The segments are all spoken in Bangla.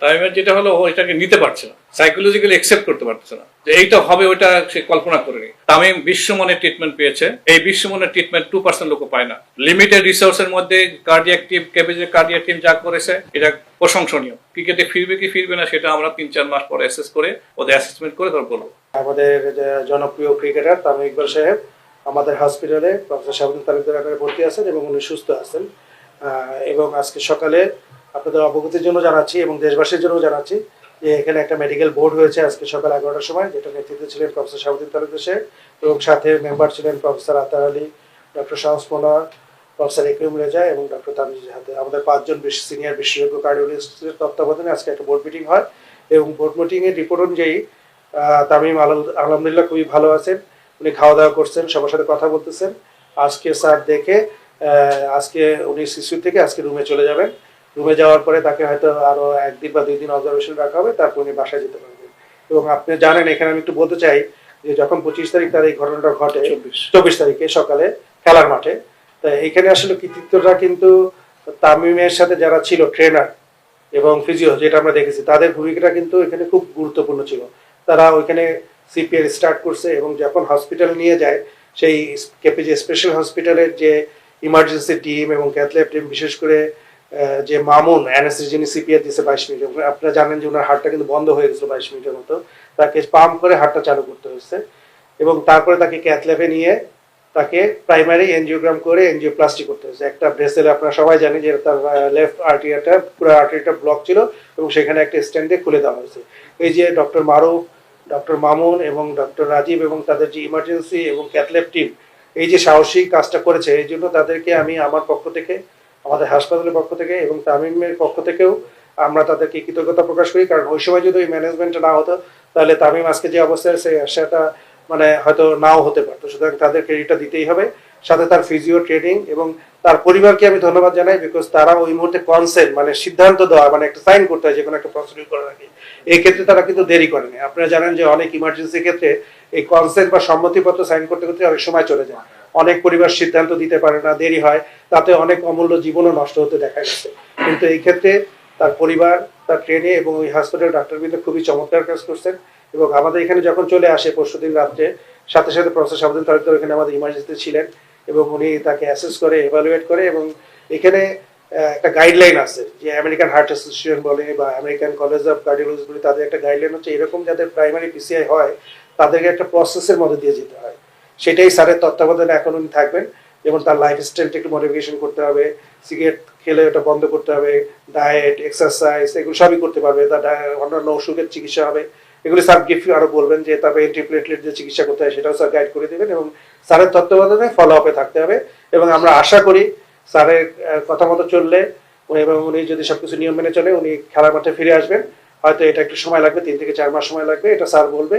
তামিমের যেটা হলো, ও এটাকে নিতে পারছে না। সাইকোলজিক্যালি একসেপ্ট করতে পারছে না। যে এইটা হবে, ওইটা সে কল্পনা করেনি। তামিম বিশ্বমানের ট্রিটমেন্ট পেয়েছে। এই বিশ্বমানের ট্রিটমেন্ট টু পার্সেন্ট লোক পায় না। লিমিটেড রিসোর্সের মধ্যে কার্ডিয়াক টিম কেবিজের কার্ডিয়াক টিম যা করেছে, এটা প্রশংসনীয়। ক্রিকেটে ফিরবে কি ফিরবে না, সেটা আমরা তিন চার মাস পরে অ্যাসেস করে, ওদের অ্যাসেসমেন্ট করে তারপর বলব। আমাদের জনপ্রিয় ক্রিকেটার তামিম ইকবাল সাহেব, আমাদের হসপিটালে প্রফেসর শাহাবুদ্দিন তালুকদার ভর্তি আছেন এবং উনি সুস্থ আছেন। এবং আজকে সকালে আপনাদের অবগতির জন্য জানাচ্ছি এবং দেশবাসীর জন্য জানাচ্ছি যে এখানে একটা মেডিকেল বোর্ড হয়েছে আজকে সকাল এগারোটার সময়, যেটা নেতৃত্বে ছিলেন প্রফেসর শাহাবুদ্দিন তালুকদার সাহেব এবং সাথে মেম্বার ছিলেন professor Atar Ali doctor Shahas Monar professor Ikrim Reza এবং ডক্টর তানজিজ হাতে আমাদের পাঁচজন সিনিয়র বিশেষজ্ঞ কার্ডিওলজিস্টের তত্ত্বাবধানে আজকে একটা বোর্ড মিটিং হয় এবং বোর্ড মিটিংয়ের রিপোর্ট অনুযায়ী তামিম আলহাম- আলহামদুলিল্লাহ খুবই ভালো আছেন। উনি খাওয়া দাওয়া করছেন, সবার সাথে কথা বলতেছেন। আজকে স্যার দেখে আজকে উনি শিশু থেকে আজকে রুমে চলে যাবেন। রুমে যাওয়ার পরে তাকে হয়তো আরও একদিন বা দুই দিন অবজারভেশন রাখা হবে তারপর উনি বাসায় যেতে পারবেন। এবং আপনি জানেন এখানে আমি একটু বলতে চাই যে যখন পঁচিশ তারিখ তার এই ঘটনাটা ঘটে চব্বিশ। তারিখে সকালে খেলার মাঠে তা এখানে আসলে কৃতিত্বটা কিন্তু তামিমের সাথে যারা ছিল ট্রেনার এবং ফিজিও যেটা আমরা দেখেছি তাদের ভূমিকাটা কিন্তু এখানে খুব গুরুত্বপূর্ণ ছিল। তারা ওইখানে সিপিআর স্টার্ট করছে এবং যখন হসপিটাল নিয়ে যায় সেই কেপিজে স্পেশাল হসপিটালের যে ইমার্জেন্সি টিম এবং ক্যাথল্যাব টিম বিশেষ করে যে মামুন এনএসএস যিনি সিপিআর দিয়েছে বাইশ মিনিট আপনারা জানেন যে ওনার হার্টটা কিন্তু বন্ধ হয়ে গেছিল বাইশ মিনিটের মতো। তাকে পাম্প করে হার্টটা চালু করতে হয়েছে। এবং তারপরে তাকে ক্যাথল্যাবে নিয়ে তাকে প্রাইমারি এনজিওগ্রাম করে এনজিওপ্লাস্টি করতে হয়েছে। একটা ব্রেসেল আপনারা সবাই জানেন যে তার লেফট আর্টিয়াটা পুরো আর্টারিটা ব্লক ছিল এবং সেখানে একটা স্ট্যান্ডে খুলে দেওয়া হয়েছে। এই যে ডক্টর মারুফ ডক্টর মামুন এবং ডক্টর রাজীব এবং তাদের যে ইমার্জেন্সি এবং ক্যাথল্যাব টিম এই যে সাহসিক কাজটা করেছে, এই জন্য তাদেরকে আমি আমার পক্ষ থেকে আমাদের হাসপাতালের পক্ষ থেকে এবং তামিমের পক্ষ থেকেও আমরা তাদেরকে কৃতজ্ঞতা প্রকাশ করি। কারণ ওই সময় যদি ওই ম্যানেজমেন্টটা না হতো, তাহলে তামিম আজকে যে অবস্থায় আছে, সেটা মানে হয়তো নাও হতে পারতো। সুতরাং তাদের ক্রেডিটটা দিতেই হবে। সাথে তার ফিজিও ট্রেনিং এবং তার পরিবারকে আমি ধন্যবাদ জানাই বিকজ তারা ওই মুহূর্তে কনসেন্ট মানে সিদ্ধান্ত দেওয়া মানে একটা সাইন করতে হয় যে কোনো একটা প্রসিডিউর করে আগে। এই ক্ষেত্রে তারা কিন্তু দেরি করেনি। আপনারা জানেন যে অনেক ইমার্জেন্সি ক্ষেত্রে এই কনসেন্ট বা সম্মতিপত্র সাইন করতে করতে অনেক সময় চলে যায়। অনেক পরিবার সিদ্ধান্ত দিতে পারে না, দেরি হয়, তাতে অনেক অমূল্য জীবনও নষ্ট হতে দেখা গেছে। কিন্তু এই ক্ষেত্রে তার পরিবার, তার ট্রেনে এবং ওই হাসপাতালের ডাক্তারবৃন্দ খুবই চমৎকার কাজ করছেন এবং আমাদের এখানে যখন চলে আসে পরশুদিন রাত্রে, সাথে সাথে প্রফেসর সাবধান তালুকদার এখানে আমাদের ইমার্জেন্সিতে ছিলেন এবং উনি তাকে অ্যাসেস করে এভালুয়েট করে এবং এখানে একটা গাইডলাইন আছে যে আমেরিকান হার্ট অ্যাসোসিয়েশন বলে বা আমেরিকান কলেজ অফ কার্ডিওলজি বলে, তাদের একটা গাইডলাইন হচ্ছে এরকম যাদের প্রাইমারি পিসিআই হয়, তাদেরকে একটা প্রসেসের মধ্যে দিয়ে যেতে হয়। সেটাই স্যারের তত্ত্বাবধানে এখন উনি থাকবেন যেমন তার লাইফ স্টাইলটা একটু মডিফিকেশন করতে হবে সিগারেট খেলে ওটা বন্ধ করতে হবে ডায়েট এক্সারসাইজ এগুলো সবই করতে পারবে, তার অন্যান্য অসুখের চিকিৎসা হবে। এগুলি স্যার গিফট আরও বলবেন যে তারপরে এন্টিপ্লেটলেট যে চিকিৎসা করতে হয় সেটাও স্যার গাইড করে দেবেন এবং স্যারের তত্ত্বাবধানে ফলো আপে থাকতে হবে এবং আমরা আশা করি স্যারের কথা মতো চললে এবং উনি যদি সবকিছু নিয়ম মেনে চলে উনি খেলার মাঠে ফিরে আসবেন। হয়তো এটা একটু সময় লাগবে, তিন থেকে চার মাস সময় লাগবে, এটা স্যার বলবে।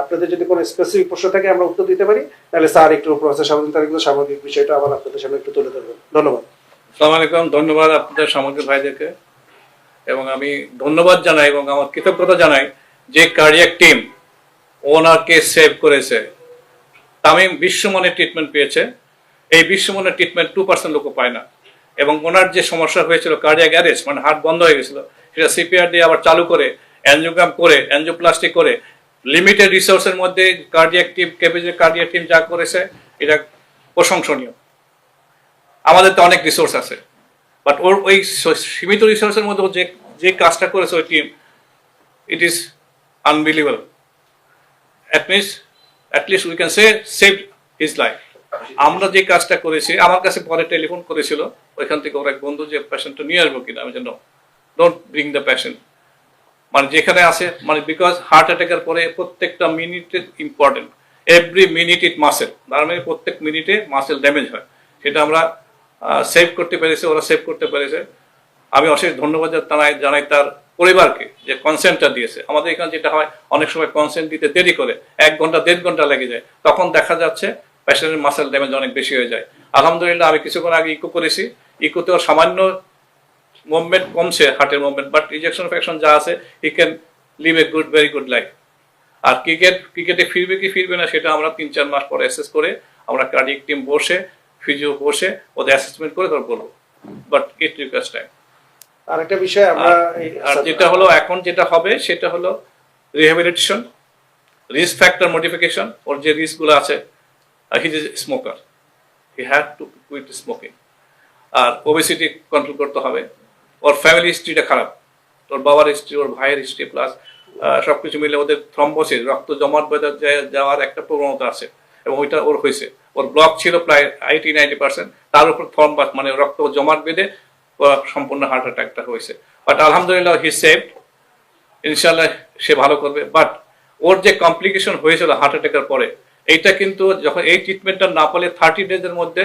আপনাদের যদি কোনো স্পেসিফিক প্রশ্ন থাকে, আমরা উত্তর দিতে পারি। তাহলে স্যার একটু প্রসেস সামগ্রিক তারিখ সামগ্রিক বিষয়টা আবার আপনাদের সামনে একটু তুলে ধরবেন ধন্যবাদ। সালাম আলাইকুম। ধন্যবাদ আপনাদের সামগ্রিক ভাইদেরকে। এবং আমি ধন্যবাদ জানাই এবং আমার কৃতজ্ঞতা জানাই যে কার্ডিয়াক টিম ওনারকে সেভ করেছে। তামিম বিশ্বমানের ট্রিটমেন্ট পেয়েছে। এই বিশ্বমানের ট্রিটমেন্ট টু পার্সেন্ট লোক পায় না। এবং ওনার যে সমস্যা হয়েছিল কার্ডিয়াক অ্যারেস্ট মানে হার্ট বন্ধ হয়ে গেছিল, সেটা সিপিআর দিয়ে আবার চালু করে অ্যানজিওগ্রাম করে অ্যানজিওপ্লাস্টিক করে লিমিটেড রিসোর্সের মধ্যে কার্ডিয়াক টিম কেবিজের কার্ডিয়াক টিম যা করেছে, এটা প্রশংসনীয়। আমাদের তো অনেক রিসোর্স আছে। বাট ওর ওই সীমিত রিসোর্সের মধ্যে যে যে কাজটা করেছে ওই team it is unbelievable at at least we can say save his life আমরা যে কাজটা করেছি, আমার কাছে পরে টেলিফোন করেছিল, ওইখান থেকে ওর এক বন্ধু যে পেশেন্টটা নিয়ে আসব কিনা, আমি যেন ডোন্ট ব্রিং দ্য পেশেন্ট মানে যেখানে আছে মানে বিকজ হার্ট অ্যাটাকের পরে প্রত্যেকটা মিনিটে important every minute it muscle তার মানে প্রত্যেক মিনিটে মাসেল ড্যামেজ হয়। সেটা আমরা সেভ করতে পেরেছি, ওরা সেভ করতে পেরেছে। আমি অশেষ ধন্যবাদ জানাই জানাই তার পরিবারকে যে কনসেন্টটা দিয়েছে। আমাদের এখানে যেটা হয়, অনেক সময় কনসেন্ট দিতে দেরি করে, এক ঘণ্টা, দেড় ঘণ্টা লেগে যায়। তখন দেখা যাচ্ছে পেশেন্টের মাসেল ড্যামেজ অনেক বেশি হয়ে যায়। আলহামদুলিল্লাহ, আমি কিছুক্ষণ আগে ইকো করেছি। ইকোতেও সামান্য মুভমেন্ট কমছে হার্টের মুভমেন্ট বাট ইজেকশন ফ্যাকশন যা আছে he can live a good very good life R cricket ক্রিকেটে ফিরবে কি ফিরবে না সেটা আমরা তিন চার মাস পরে অ্যাসেস করে আমরা কার্ডিক টিম বসে ফিজিও বসে ওদের অ্যাসেসমেন্ট করে তারপর বলব। বাট ইট রিকোয়েস্ট টাইম আর একটা বিষয় আমরা আর যেটা হলো এখন যেটা হবে সেটা হলো রিহ্যাবিলিটেশন রিস্ক ফ্যাক্টর মডিফিকেশন ওর যে রিস্কগুলো আছে he is smoker he had to quit smoking R obesity control করতে হবে। ওর ফ্যামিলি হিস্ট্রিটা খারাপ। ওর বাবার হিস্ট্রি ওর ভাইয়ের হিস্ট্রি প্লাস সবকিছু মিলে ওদের থ্রম্বোসিস রক্ত জমাট বেঁধে যাওয়ার একটা প্রবণতা আছে এবং ওইটা ওর হয়েছে। ওর ব্লক ছিল প্রায় এইটি নাইনটি পার্সেন্ট তার উপর থ্রম্বাস মানে রক্ত জমাট বেঁধে সম্পূর্ণ হার্ট অ্যাটাকটা হয়েছে। বাট আলহামদুলিল্লাহ হি সেভড ইনশাল্লাহ সে ভালো করবে। বাট ওর যে কমপ্লিকেশন হয়েছিল হার্ট অ্যাটাকের পরে, এইটা কিন্তু যখন এই ট্রিটমেন্টটা না পেলে থার্টি ডেজের মধ্যে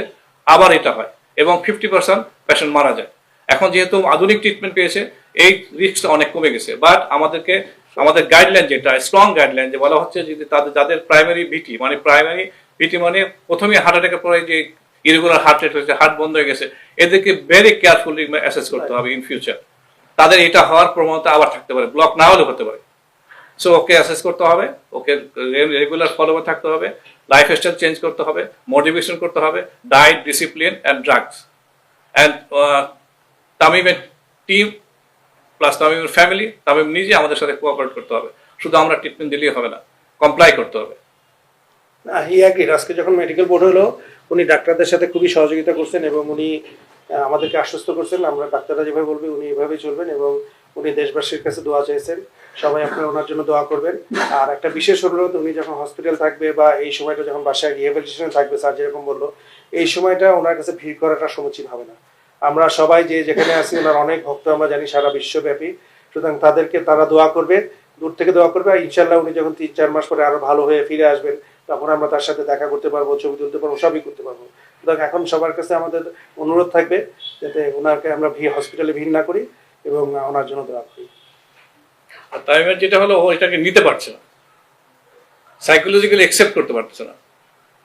আবার এটা হয় এবং ফিফটি পার্সেন্ট পেশেন্ট মারা যায়। এখন যেহেতু আধুনিক ট্রিটমেন্ট পেয়েছে, এই রিস্কটা অনেক কমে গেছে। বাট আমাদেরকে, আমাদের গাইডলাইন যেটা স্ট্রং গাইডলাইন যে বলা হচ্ছে যদি তাদের, যাদের প্রাইমারি ভিটি মানে প্রাইমারি ভিটি মানে প্রথমে হার্ট অ্যাটাকের পরে যে ইরেগুলার হার্ট রেট হয়েছে হার্ট বন্ধ হয়ে গেছে, এদেরকে ভেরি কেয়ারফুলি অ্যাসেস করতে হবে ইন ফিউচার তাদের এটা হওয়ার প্রবণতা আবার থাকতে পারে ব্লক না হলেও হতে পারে। সো ওকে অ্যাসেস করতে হবে, ওকে রেগুলার ফলো থাকতে হবে লাইফ স্টাইল চেঞ্জ করতে হবে মোটিভেশন করতে হবে diet discipline and drugs and তামিমের টিম প্লাস তামিমের ফ্যামিলি তামিম নিজে আমাদের সাথে কোঅপারেট করতে হবে। শুধু আমরা ট্রিটমেন্ট দিলেই হবে না কমপ্লাই করতে হবে। না, হি অ্যাগ্রিড আজকে যখন মেডিকেল বোর্ড হলো, উনি ডাক্তারদের সাথে খুবই সহযোগিতা করছেন এবং উনি আমাদেরকে আশ্বস্ত করছেন। আমরা ডাক্তাররা যেভাবে বলবে, উনি এভাবেই চলবেন এবং উনি দেশবাসীর কাছে দোয়া চেয়েছেন সবাই আপনারা, ওনার জন্য দোয়া করবেন। আর একটা বিশেষ অনুরোধ, উনি যখন হসপিটাল থাকবে বা এই সময়টা যখন বাসায় রিহেবিলিটেশনে থাকবে স্যার যেরকম বলল, এই সময়টা ওনার কাছে ভিড় করাটা সমীচীন হবে না। আমরা সবাই যে যেখানে আছি, ওনার অনেক ভক্ত আমরা জানি সারা বিশ্বব্যাপী। সুতরাং তাদেরকে তারা দোয়া করবে, দূর থেকে দোয়া করবে, আর ইনশাল্লাহ উনি যখন তিন, চার মাস পরে আরও ভালো হয়ে ফিরে আসবেন, তখন আমরা তার সাথে দেখা করতে পারব, ছবি তুলতে পারব, সবই করতে পারব। সুতরাং এখন সবার কাছে আমাদের অনুরোধ থাকবে যাতে ওনাকে আমরা ভিড় হসপিটালে ভিড় না করি এবং ওনার জন্য দোয়া করি। আর তামিমের যেটা হলো, ও এটাকে নিতে পারছে না। সাইকোলজিক্যালি একসেপ্ট করতে পারছে না।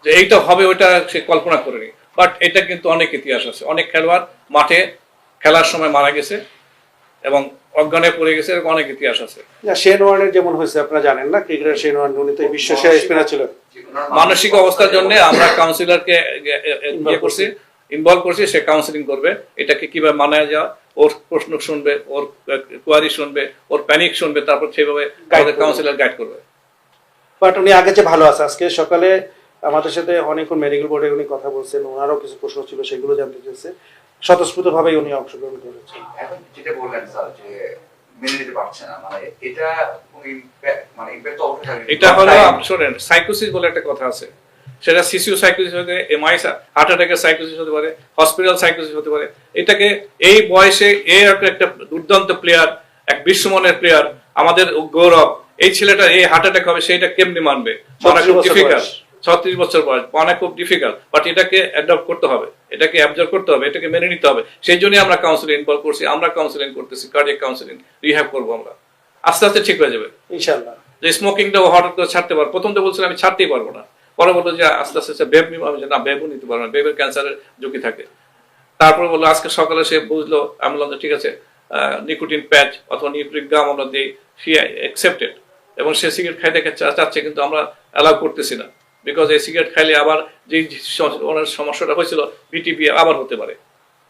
যে এইটা হবে, ওইটা সে কল্পনা করেনি। বাট এটা কিন্তু অনেক ইতিহাস আছে। অনেক খেলোয়াড় মাঠে খেলার সময় মারা গেছে এবং অজ্ঞানে পড়ে গেছে এরকম অনেক ইতিহাস আছে। না শেন ওয়ার্নের যেমন হয়েছে আপনারা জানেন না ক্রিকেটার শেন ওয়ার্ন উনি তো বিশ্ব সেরা স্পিনার ছিলেন। মানসিক অবস্থার জন্য আমরা কাউন্সিলরকে ইয়ে করছি ইনভলভ করছি সে কাউন্সিলিং করবে। এটাকে কীভাবে মানায় যাওয়া ওর প্রশ্ন শুনবে ওর কোয়ারি শুনবে ওর প্যানিক শুনবে তারপর সেভাবে কাউন্সিলর গাইড করবে। বাট উনি আগে চেয়ে ভালো আছে আজকে সকালে আমাদের সাথে অনেকক্ষণ মেডিকেল বোর্ডে উনি কথা বলছেন ওনারও কিছু প্রশ্ন ছিল সেগুলো জানতে চেয়েছে স্বতঃস্ফূর্ত ভাবেই উনি অংশগ্রহণ করেছেন। এখন যেটা বললেন স্যার যে মেনে নিতে পারছে না মানে এটা মানে ইম্প্যাক্ট অবশ্যই এটা হলো Time- সাইকোসিস বলে একটা কথা আছে। সেটা সাইকোসিস হতে পারে এমআই হার্ট অ্যাটাকের সাইকোসিস হতে পারে হসপিটাল সাইকোসিস হতে পারে। এটাকে এই বয়সে এ একটা একটা দুর্দান্ত প্লেয়ার এক বিশ্বমানের প্লেয়ার আমাদের গৌরব এই ছেলেটা এই হার্ট অ্যাটাক হবে সেইটা কেমনি মানবে? অনেক 36 খুব বছর ডিফিকাল্ট বয়স। ছত্রিশ বছর বয়স অনেক খুব ডিফিকাল্ট বাট এটাকে অ্যাডপ্ট করতে হবে এটাকে অ্যাবজর্ভ করতে হবে এটাকে মেনে নিতে হবে। সেই জন্যই আমরা কাউন্সিলিং ইনভলভ করছি আমরা কাউন্সিলিং করতেছি কার্ডিয়াক কাউন্সিলিং রিহ্যাব করব আমরা। আস্তে আস্তে ঠিক হয়ে যাবে। ইনশাল্লাহ যে স্মোকিংটা হঠাৎ করে ছাড়তে পারব প্রথম তো বলছিল আমি ছাড়তেই পারব না। পরে বলল যে আস্তে আস্তে বেব নিবো আমি না বেবও নিতে পারব না বেবের ক্যান্সারের ঝুঁকি থাকে। তারপর বলল আজকে সকালে সে বুঝলো আমি বললাম যে ঠিক আছে নিকোটিন প্যাচ অথবা নিউট্রিক গাম আমরা দিই সি অ্যাকসেপ্টেড এবং সে সিগারেট খাইতে চাচ্ছে কিন্তু আমরা অ্যালাউ করতেছি না। বিকজ এই সিগারেট খাইলে আবার যে সমস্যাটা হয়েছিল বিটিপি আবার হতে পারে।